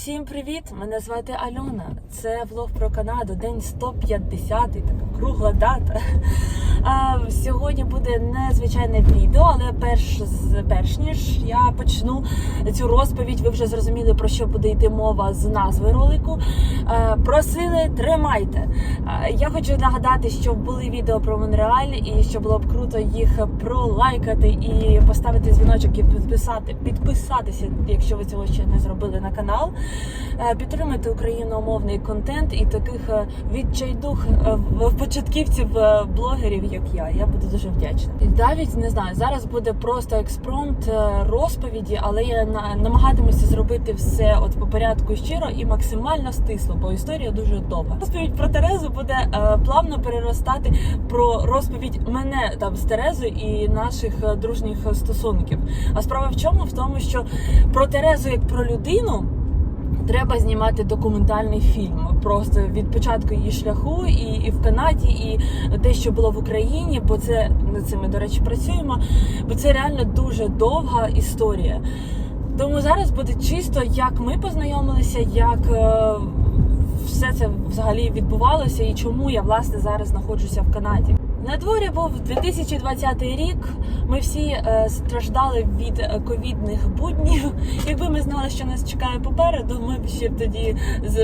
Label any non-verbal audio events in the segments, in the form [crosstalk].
Всім привіт! Мене звати Альона. Це влог про Канаду, день 150, така кругла дата. Сьогодні буде незвичайне відео, але перш, перш ніж я почну цю розповідь, ви вже зрозуміли про що буде йти мова з назви ролику. Просили тримайте. Я хочу нагадати, що були відео про Монреаль, і що було б круто їх пролайкати і поставити дзвіночок і підписати, підписатися, якщо ви цього ще не зробили на канал. Підтримати україномовний контент і таких е, відчайдух е, початківців е, блогерів, як я. Я буду дуже вдячна. І навіть не знаю, зараз буде просто експромт е, розповіді, але я на- намагатимуся зробити все от по порядку щиро і максимально стисло, бо історія дуже довга. Розповідь про Терезу буде е, плавно переростати про розповідь мене там з Терезою і наших е, дружніх стосунків. А справа в чому? В тому, що про Терезу як про людину. Треба знімати документальний фільм просто від початку її шляху, і, і в Канаді, і те, що було в Україні, бо це над цим ми, до речі, працюємо. Бо це реально дуже довга історія. Тому зараз буде чисто, як ми познайомилися, як е, все це взагалі відбувалося, і чому я власне зараз знаходжуся в Канаді. На дворі був 2020 рік. Ми всі е, страждали від е, ковідних буднів. Якби ми знали, що нас чекає попереду, ми б ще тоді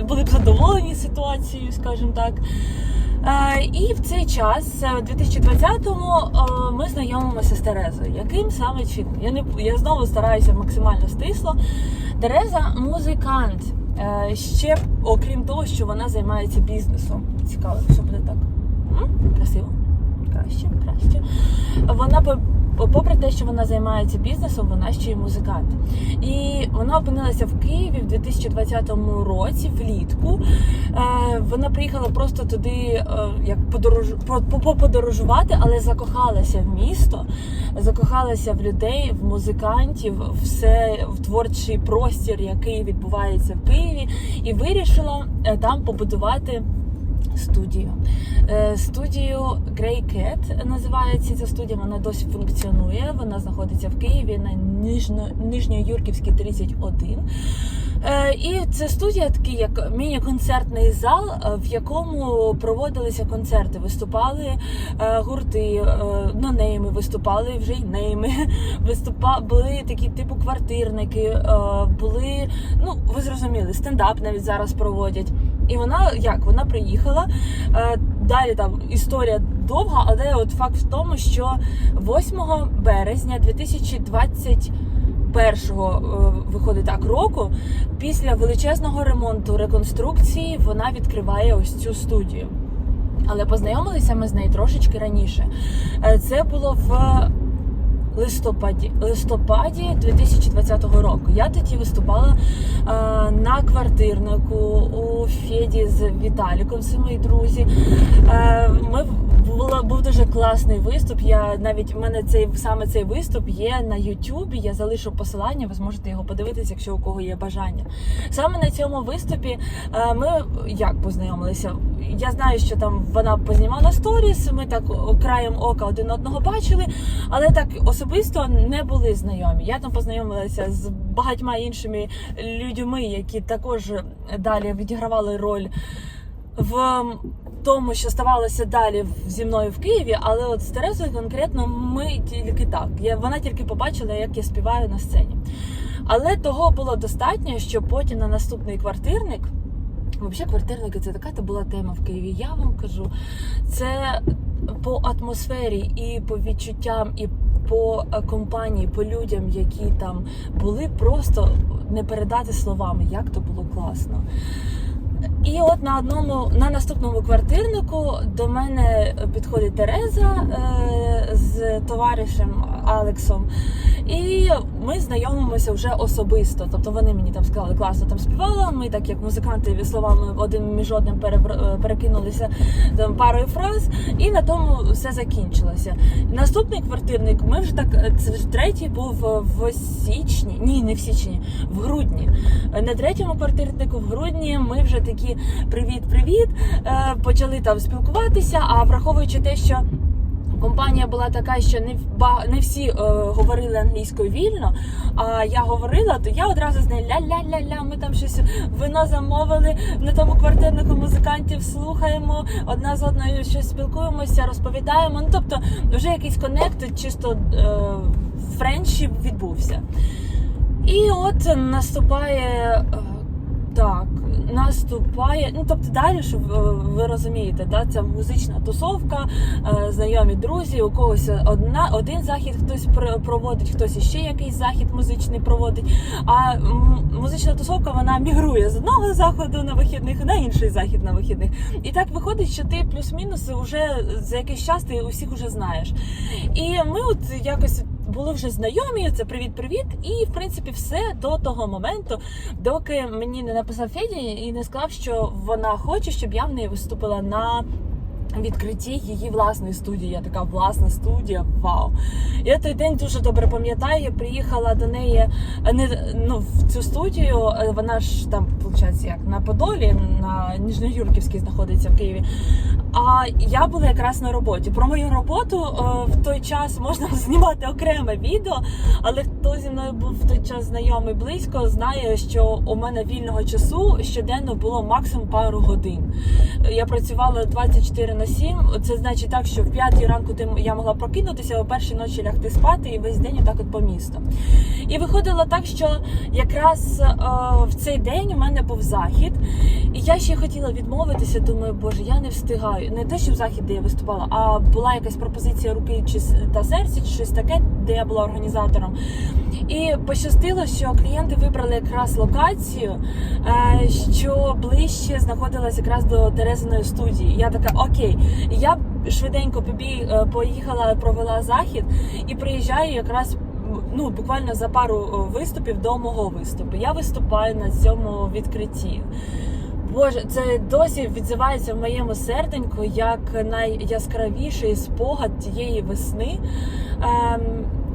були б задоволені ситуацією, скажімо так. Е, і в цей час, у 2020-му, е, ми знайомимося з Терезою. Яким саме чином? Я не я знову стараюся максимально стисло. Тереза музикант. Ще окрім того, що вона займається бізнесом. Цікаво, що буде так. Красиво краще, краще. Вона по- попри те, що вона займається бізнесом, вона ще й музикант. І вона опинилася в Києві в 2020 році, влітку. Е, Вона приїхала просто туди, е, як подорож по- по- поподорожувати, але закохалася в місто, закохалася в людей, в музикантів, все в творчий простір, який відбувається в Києві, і вирішила е, там побудувати студію. Е, Студію Grey Cat називається ця студія. Вона досі функціонує. Вона знаходиться в Києві на Нижньо, Нижньоюрківській 31. Е, І це студія такий як міні-концертний зал, е, в якому проводилися концерти. Виступали гурти, нонейми виступали вже й нейми. [laughs] Виступа були такі типу квартирники, були, ну ви зрозуміли, стендап навіть зараз проводять. І вона як вона приїхала. Е, далі там історія довга, але от факт в тому, що 8 березня 2021 е, виходить так року, після величезного ремонту реконструкції вона відкриває ось цю студію. Але познайомилися ми з нею трошечки раніше. Е, Це було в листопаді, листопаді 2020 року. Я тоді виступала е, на квартирнику у Феді з Віталіком, це мої друзі. Е, ми була, був дуже класний виступ. Я навіть в мене цей саме цей виступ є на Ютубі. Я залишу посилання, ви зможете його подивитися, якщо у кого є бажання. Саме на цьому виступі е, ми як познайомилися. Я знаю, що там вона познімала сторіс. Ми так краєм ока один одного бачили, але так особисто не були знайомі. Я там познайомилася з багатьма іншими людьми, які також далі відігравали роль в тому, що ставалося далі зі мною в Києві, але от з Терезою конкретно ми тільки так. Я, вона тільки побачила, як я співаю на сцені. Але того було достатньо, що потім на наступний квартирник. Взагалі, квартирники це така була тема в Києві. Я вам кажу, це по атмосфері і по відчуттям, і по е, компанії, по людям, які там були, просто не передати словами, як то було класно. І от на одному на наступному квартирнику до мене підходить Тереза е, з товаришем Алексом, і ми знайомимося вже особисто. Тобто вони мені там сказали, класно там співала. Ми так як музиканти словами один між одним е, перекинулися там парою фраз, і на тому все закінчилося. Наступний квартирник, ми вже так е, це третій був в січні. Ні, не в січні, в грудні. На третьому квартирнику в грудні ми вже такі привіт-привіт. е, Почали там спілкуватися. А враховуючи те, що компанія була така, що не, не всі е, говорили англійською вільно. А я говорила, то я одразу з нею ля-ля-ля-ля. Ми там щось вино замовили на тому квартирнику музикантів слухаємо, одна з одною щось спілкуємося, розповідаємо. Ну тобто, вже якийсь коннект, чисто е, френдшіп відбувся. І от наступає. е, Так, наступає. Ну тобто далі, щоб е, ви розумієте, да, це музична тусовка, е, знайомі друзі, у когось одна, один захід хтось проводить, хтось іще якийсь захід музичний проводить. А музична тусовка вона мігрує з одного заходу на вихідних на інший захід на вихідних. І так виходить, що ти плюс-мінус вже за якийсь час ти усіх уже знаєш. І ми от якось були вже знайомі. Це привіт-привіт. І в принципі все до того моменту, доки мені не написав Феді і не сказав, що вона хоче, щоб я в неї виступила на. Відкритті її власної студії. Я така власна студія. Вау! Я той день дуже добре пам'ятаю. Приїхала до неї е, не ну в цю студію. е, Вона ж там, виходить, як на Подолі, на Ніжноюрківській знаходиться в Києві. А я була якраз на роботі. Про мою роботу е, в той час можна [laughs] знімати окреме відео, але хто зі мною був в той час знайомий близько, знає, що у мене вільного часу щоденно було максимум пару годин. Я працювала 24 на 7. Це значить так, що в 5 ранку ти- я могла прокинутися, о першій ночі лягти спати і весь день отак от по місту. І виходило так, що якраз е, в цей день у мене був захід, і я ще хотіла відмовитися. Думаю, боже, я не встигаю. Не те, що в захід, де я виступала, а була якась пропозиція руки чи та серця, чи щось таке, де я була організатором. І пощастило, що клієнти вибрали якраз локацію, е, що ближче знаходилась якраз до Терезиної студії. Я така, окей, я швиденько побіг, е, поїхала, провела захід і приїжджаю якраз. Ну, буквально за пару е, виступів до мого виступу. Я виступаю на цьому відкритті. Боже, це досі відзивається в моєму серденьку як найяскравіший спогад тієї весни. Ем,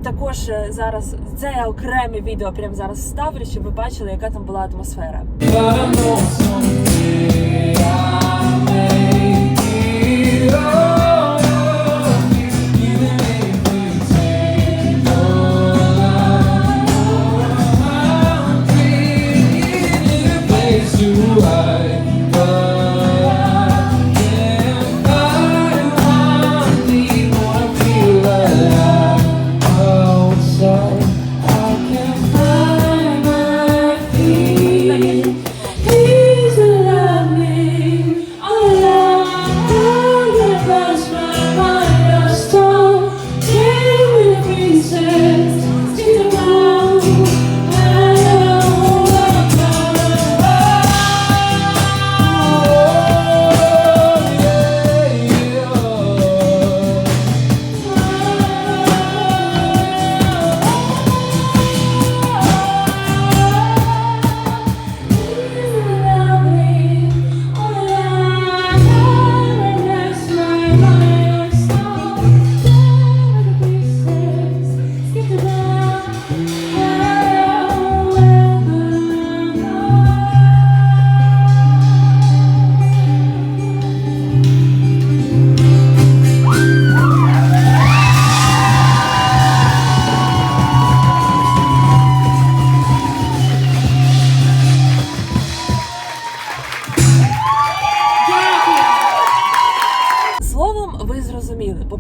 також е, зараз це окреме відео прямо зараз ставлю, щоб ви бачили, яка там була атмосфера.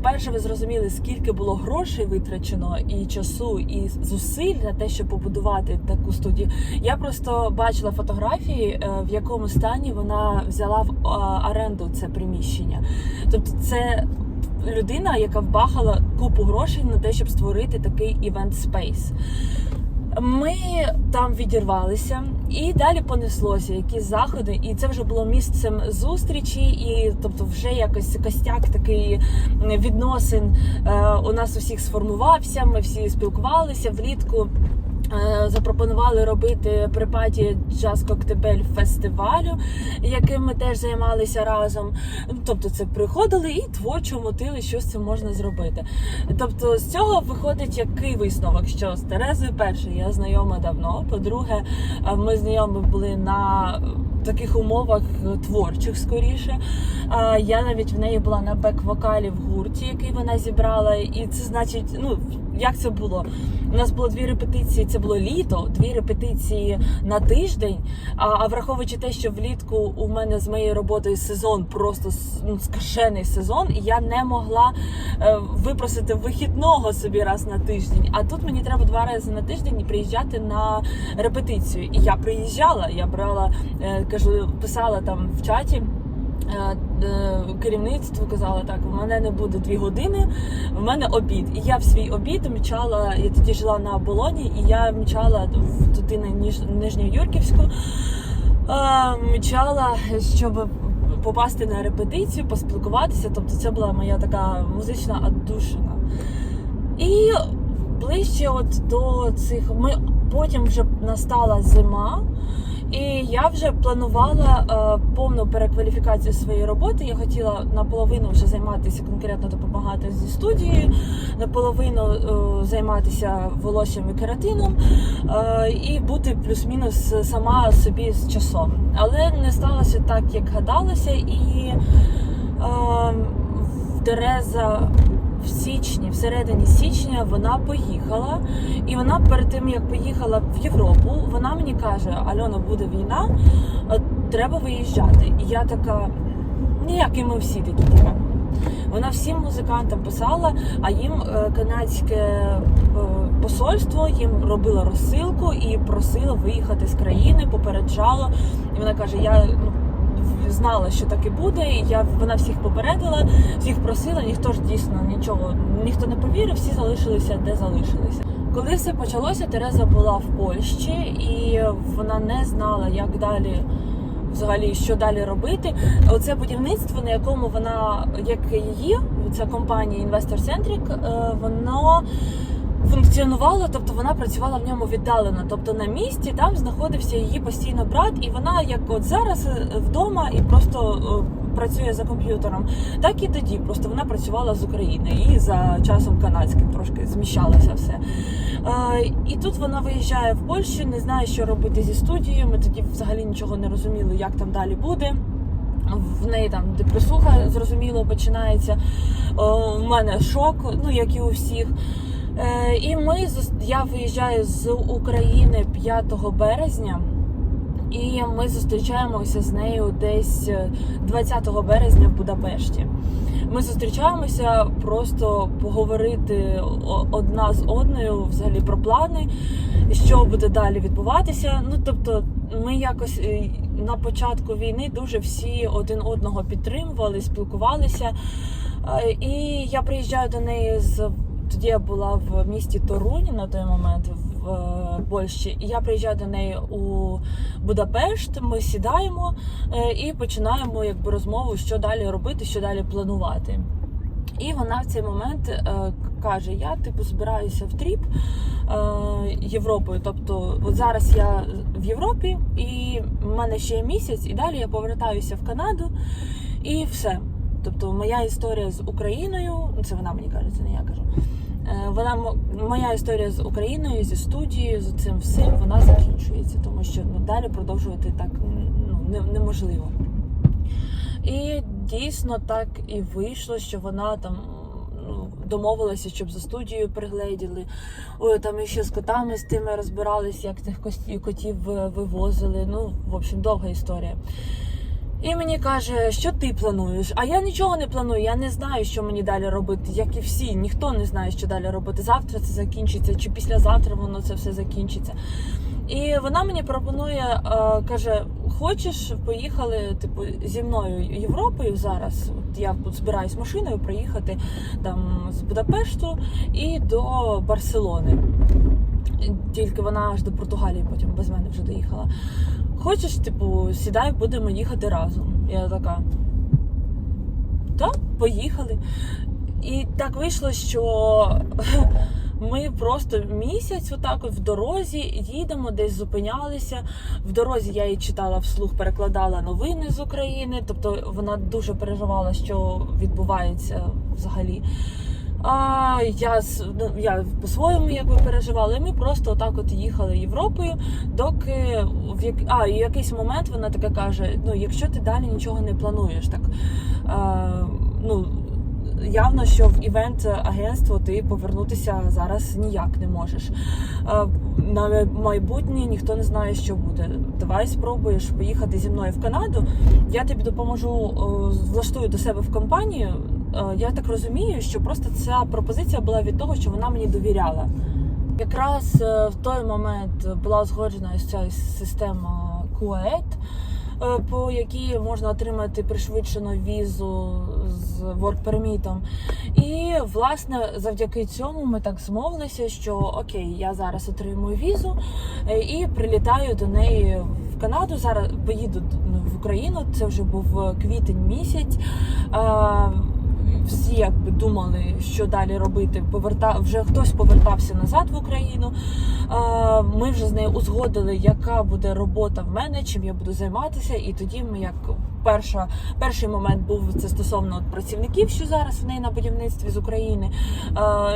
По-перше, ви зрозуміли, скільки було грошей витрачено і часу, і зусиль на те, щоб побудувати таку студію. Я просто бачила фотографії, е, в якому стані вона взяла в оренду це приміщення. Тобто, це людина, яка вбахала купу грошей на те, щоб створити такий івент спейс. Ми там відірвалися, і далі понеслося якісь заходи, і це вже було місцем зустрічі, і тобто, вже якось костяк такий відносин е, у нас усіх сформувався. Ми всі спілкувалися влітку. Е, Запропонували робити при паті джаз коктебель фестивалю, яким ми теж займалися разом. Ну, Тобто, це приходили і творчо мотили, що з цим можна зробити. Тобто, з цього виходить який висновок, що з Терезою перше я знайома давно. По-друге, е, ми знайомі були на таких умовах творчих скоріше. Я навіть в неї була на бек-вокалі в гурті, який вона зібрала. І це значить, ну як це було? У нас було дві репетиції, це було літо, дві репетиції на тиждень. А, а враховуючи те, що влітку у мене з моєю роботою сезон просто ну, скажений сезон, і я не могла е, випросити вихідного собі раз на тиждень. А тут мені треба два рази на тиждень приїжджати на репетицію. І я приїжджала, я брала, е, кажу, писала там в чаті. Е, Керівництво казала так: у мене не буде дві години, в мене обід. І я в свій обід мчала. Я тоді жила на оболоні, і я мчала в- туди на Ніж- Нижньоюрківську. е, Мчала, щоб попасти на репетицію, поспілкуватися. Тобто, це була моя така музична аддушина. І ближче от до цих ми потім вже настала зима. І я вже планувала е, повну перекваліфікацію своєї роботи. Я хотіла наполовину вже займатися конкретно допомагати зі студією, наполовину е, займатися волоссям і кератином е, і бути плюс-мінус сама собі з часом. Але не сталося так, як гадалося, і е, Тереза в січні, всередині січня, вона поїхала. І вона перед тим як поїхала в Європу, вона мені каже: Альона, буде війна, е, треба виїжджати. І я така, ніяк і ми всі такі типа. Вона всім музикантам писала, а їм е, канадське е, посольство їм робило розсилку і просило виїхати з країни, попереджало. І вона каже: Я ну, знала, що так і буде. І я вона всіх попередила, всіх просила. Ніхто ж дійсно нічого, ніхто не повірив, всі залишилися де залишилися. Коли все почалося, Тереза була в Польщі, і вона не знала, як далі. Взагалі, що далі робити? Оце будівництво, на якому вона, як її, ця компанія Investor Centric, е, воно функціонувало, тобто вона працювала в ньому віддалено. Тобто на місці там знаходився її постійно брат, і вона, як от зараз, е, вдома і просто е, працює за комп'ютером, так і тоді. Просто вона працювала з України і за часом канадським трошки зміщалося все. Е, І тут вона виїжджає в Польщу, не знає, що робити зі студією. Ми тоді взагалі нічого не розуміли, як там далі буде. В неї там депресуха, зрозуміло, починається. У мене шок, ну як і у всіх. Е, І ми я виїжджаю з України 5 березня. І ми зустрічаємося з нею десь е, 20 березня в Будапешті. Ми зустрічаємося просто поговорити одна з одною взагалі про плани, що буде далі відбуватися. Ну тобто, ми якось е, на початку війни дуже всі один одного підтримували, спілкувалися. Е, І я приїжджаю до неї з тоді я була в місті Торунь на той момент в е, Польщі. І я приїжджаю до неї у Будапешт. Ми сідаємо е, і починаємо якби розмову, що далі робити, що далі планувати. І вона в цей момент е, каже: Я типу збираюся в тріп е, Європою. Тобто, от зараз я в Європі, і в мене ще є місяць, і далі я повертаюся в Канаду, і все. Тобто, моя історія з Україною, це вона мені каже, це не я кажу. Е, Вона моя історія з Україною, зі студією, з цим всім, вона закінчується, тому що ну, далі продовжувати так ну, неможливо. І дійсно так і вийшло, що вона там ну, домовилася, щоб за студією пригледіли. Ой, там ще з котами з тими розбирались, як тих котів е, вивозили. Ну, в общем, довга історія. І мені каже, що ти плануєш? А я нічого не планую, я не знаю, що мені далі робити, як і всі. Ніхто не знає, що далі робити. Завтра це закінчиться, чи післязавтра воно це все закінчиться. І вона мені пропонує, е, каже: хочеш, поїхали типу зі мною Європою зараз. От я збираюсь машиною проїхати там з Будапешту і до Барселони. Тільки вона аж до Португалії потім без мене вже доїхала. Хочеш, типу, сідай, будемо їхати разом. Я така. Так, поїхали. І так вийшло, що [laughs] ми просто місяць, отак от в дорозі їдемо, десь зупинялися. В дорозі я їй читала вслух, перекладала новини з України. Тобто вона дуже переживала, що відбувається взагалі. А, я, с- ну, я по-своєму якби переживала, і ми просто отак от їхали Європою, доки в як... а, і якийсь момент вона така каже: ну, якщо ти далі нічого не плануєш, так а, ну. Явно, що в івент агентство ти повернутися зараз ніяк не можеш. На майбутнє ніхто не знає, що буде. Давай спробуєш поїхати зі мною в Канаду. Я тобі допоможу, влаштую до себе в компанію. Е, Я так розумію, що просто ця пропозиція була від того, що вона мені довіряла. Якраз е, в той момент була узгоджена ось ця система е, по якій можна отримати пришвидшену візу з permit. І власне завдяки цьому ми так змовилися, що окей, я зараз отримую візу е, і прилітаю до неї в Канаду. Зараз поїду ну, в Україну. Це вже був квітень місяць. Всі якби думали, що далі робити. Поверта вже хтось повертався назад в Україну. Ми вже з нею узгодили, яка буде робота в мене, чим я буду займатися. І тоді ми, як перша, перший момент був це стосовно працівників, що зараз в неї на будівництві з України,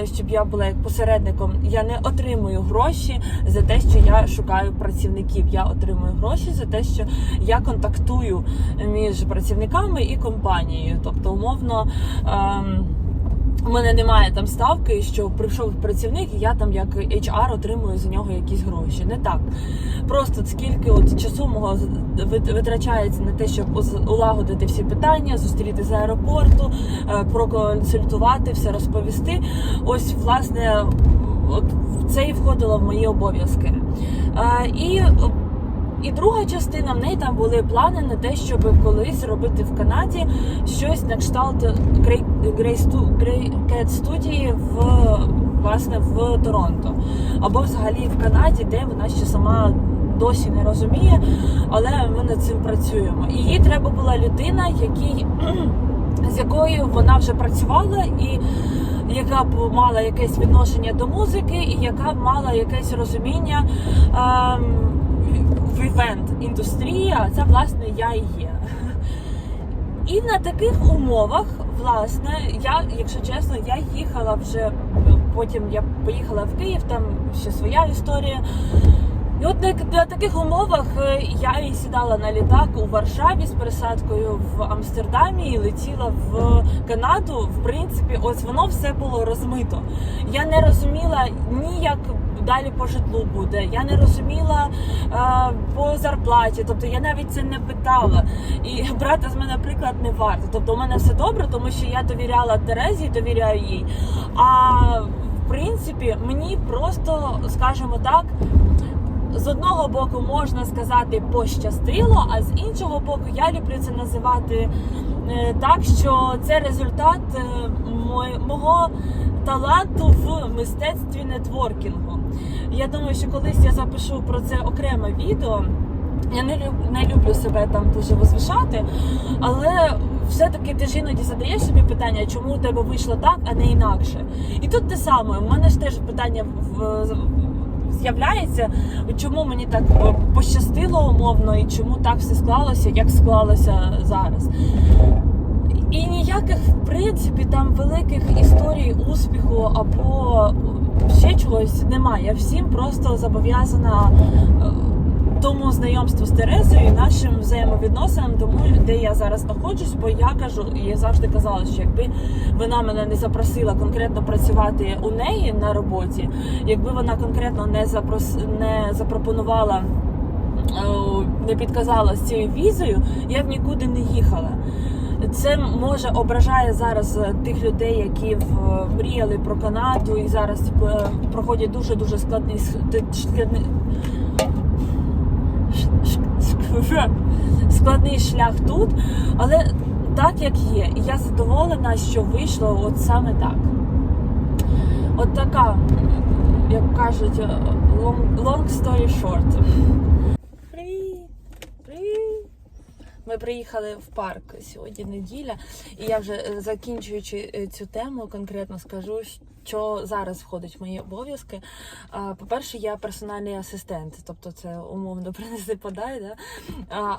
е, щоб я була як посередником. Я не отримую гроші за те, що я шукаю працівників. Я отримую гроші за те, що я контактую між працівниками і компанією. Тобто, умовно. У мене немає там ставки, що прийшов працівник, і я там як HR отримую за нього якісь гроші. Не так. Просто скільки от часу мого вит- витрачається на те, щоб улагодити всі питання, зустріти з аеропорту, е, проконсультувати, все розповісти. Ось, власне, от це і входило в мої обов'язки. Е, І і друга частина в неї там були плани на те, щоб колись робити в Канаді щось на кшталт Grey, студії в власне в Торонто. Або взагалі в Канаді, де вона ще сама досі не розуміє, але ми над цим працюємо. І їй треба була людина, якій, [clears throat] з якою вона вже працювала і. Яка б мала якесь відношення до музики, і яка б мала якесь розуміння ем, в івент індустрії, а це власне я і є. І на таких умовах, власне, я, якщо чесно, я їхала вже потім я поїхала в Київ, там ще своя історія. І от на, таких умовах е, я і сідала на літак у Варшаві з пересадкою в Амстердамі і летіла в Канаду. В принципі, ось воно все було розмито. Я не розуміла ні як далі по житлу буде. Я не розуміла е, по зарплаті. Тобто я навіть це не питала. І брати з мене приклад не варто. Тобто, у мене все добре, тому що я довіряла Терезі, довіряю їй. А в принципі, мені просто, скажімо так. З одного боку можна сказати пощастило, а з іншого боку, я люблю це називати е, так, що це результат е, мого таланту в мистецтві нетворкінгу. Я думаю, що колись я запишу про це окреме відео. Я не люблю, не люблю себе там дуже возвишати, але все-таки ти ж іноді задаєш собі питання, чому у тебе вийшло так, а не інакше. І тут те саме. У мене ж теж питання в- з'являється, чому мені так е, пощастило умовно, і чому так все склалося, як склалося зараз. І ніяких, в принципі, там великих історій успіху або ще чогось немає. Я всім просто зобов'язана е, тому знайомству з Терезою і нашим взаємовідносинам, тому де я зараз знаходжусь, бо я кажу, і я завжди казала, що якби вона мене не запросила конкретно працювати у неї на роботі, якби вона конкретно не запрос... не запропонувала. е, Не підказала з цією візою, я б нікуди не їхала. Це може ображає зараз е, тих людей, які в- мріяли про Канаду і зараз е, проходять дуже дуже складний [laughs] складний шлях тут, але так як є, і я задоволена, що вийшло от саме так. От така, як кажуть, е, long, long story short. Привіт! Привіт! Ми приїхали в парк сьогодні неділя, і я вже е, закінчуючи е, цю тему, конкретно скажу, що зараз входить в мої обов'язки. По-перше, я персональний асистент, тобто це умовно [laughs] принеси подай, да?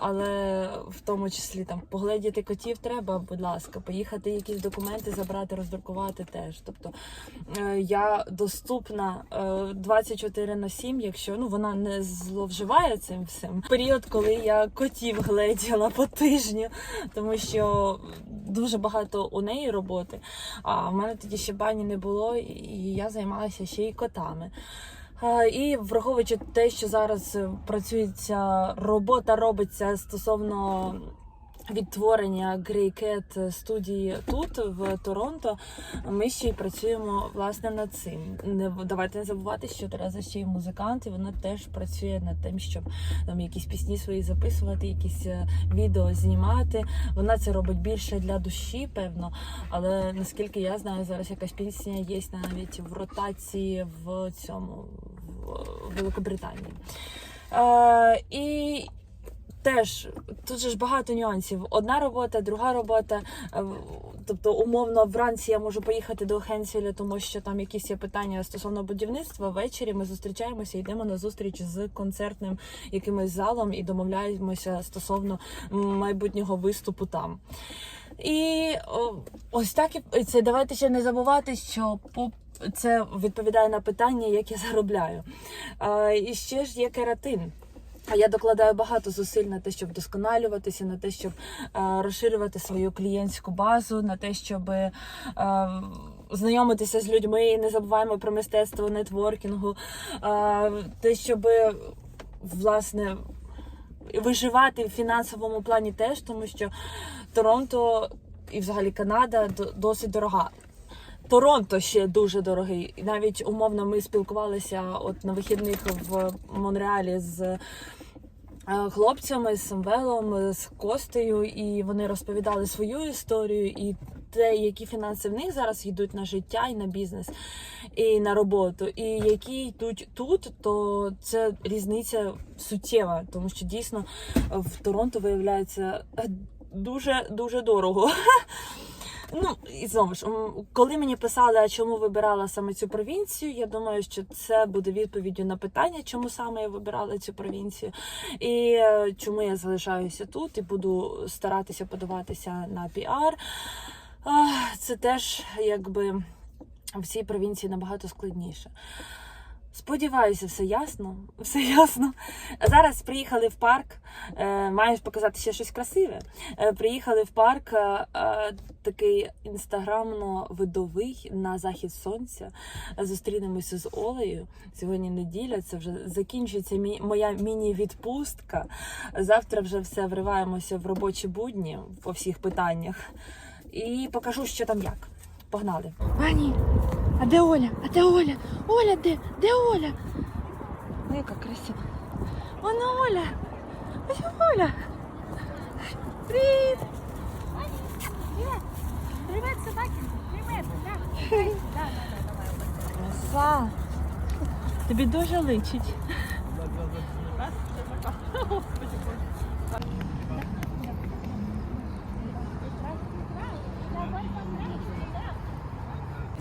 але в тому числі там погледіти котів треба, будь ласка, поїхати якісь документи забрати, роздрукувати теж. Тобто е, я доступна е, 24 на 7, якщо ну вона не зловживає цим всім. Період, коли я котів гледіла по тижню, тому що дуже багато у неї роботи. А в мене тоді ще бані не було, і я займалася ще й котами. І враховуючи те, що зараз е, працюється робота, робиться стосовно відтворення Grey Cat студії тут, в Торонто, ми ще й працюємо власне над цим. Не давайте не забувати, що Тереза ще й музикант, і вона теж працює над тим, щоб там якісь пісні свої записувати, якісь е, відео знімати. Вона це робить більше для душі, певно. Але наскільки я знаю, зараз якась пісня є навіть в ротації в цьому в Великобританії. Е, і теж тут же ж багато нюансів. Одна робота, друга робота. Е, Тобто, умовно, вранці я можу поїхати до Хенсіля, тому що там якісь є питання стосовно будівництва. Ввечері ми зустрічаємося, йдемо на зустріч з концертним якимось залом і домовляємося стосовно майбутнього виступу там. І ось так і це давайте ще не забувати, що по це відповідає на питання, як я заробляю. А, і ще ж є кератин. А я докладаю багато зусиль на те, щоб досконалюватися, на те, щоб е, розширювати свою клієнтську базу, на те, щоб е, знайомитися з людьми, не забуваємо про мистецтво нетворкінгу, е, те, щоб власне виживати в фінансовому плані теж, тому що Торонто і взагалі Канада досить дорога. Торонто ще дуже дорогий. І навіть умовно ми спілкувалися от на вихідних в Монреалі з хлопцями, з Самвелом, з Костею, і вони розповідали свою історію і те, які фінанси в них зараз йдуть на життя і на бізнес, і на роботу, і які йдуть тут, то це різниця суттєва, тому що дійсно в Торонто виявляється дуже дуже дорого. [laughs] Ну і знову ж, коли мені писали, чому вибирала саме цю провінцію, я думаю, що це буде відповіддю на питання, чому саме я вибирала цю провінцію, і е, чому я залишаюся тут і буду старатися подаватися на піар. Це теж якби в цій провінції набагато складніше. Сподіваюся, все ясно. Все ясно. Зараз приїхали в парк. Е, маю показати ще щось красиве. Е, приїхали в парк е, такий інстаграмно-видовий на захід сонця. Зустрінемося з Олею. Сьогодні неділя. Це вже закінчується моя міні-відпустка. Завтра вже все вриваємося в робочі будні по всіх питаннях. І покажу, що там як. Погнали. Ані, а де Оля? А де Оля? Оля де? Де Оля? Ну, яка красива. Вона Оля. Ось Оля. Привіт. Привет, собаки! Привет! Да, да, да, давай. Краса. Тобі дуже личить.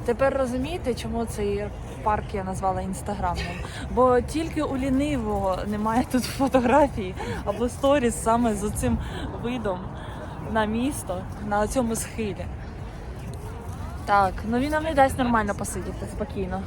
Тепер розумієте, чому цей парк я назвала інстаграмним? Бо тільки у лінивого немає тут фотографій або сторіс саме з цим видом на місто, на цьому схилі. Так, ну він нам не дасть нормально посидіти спокійно.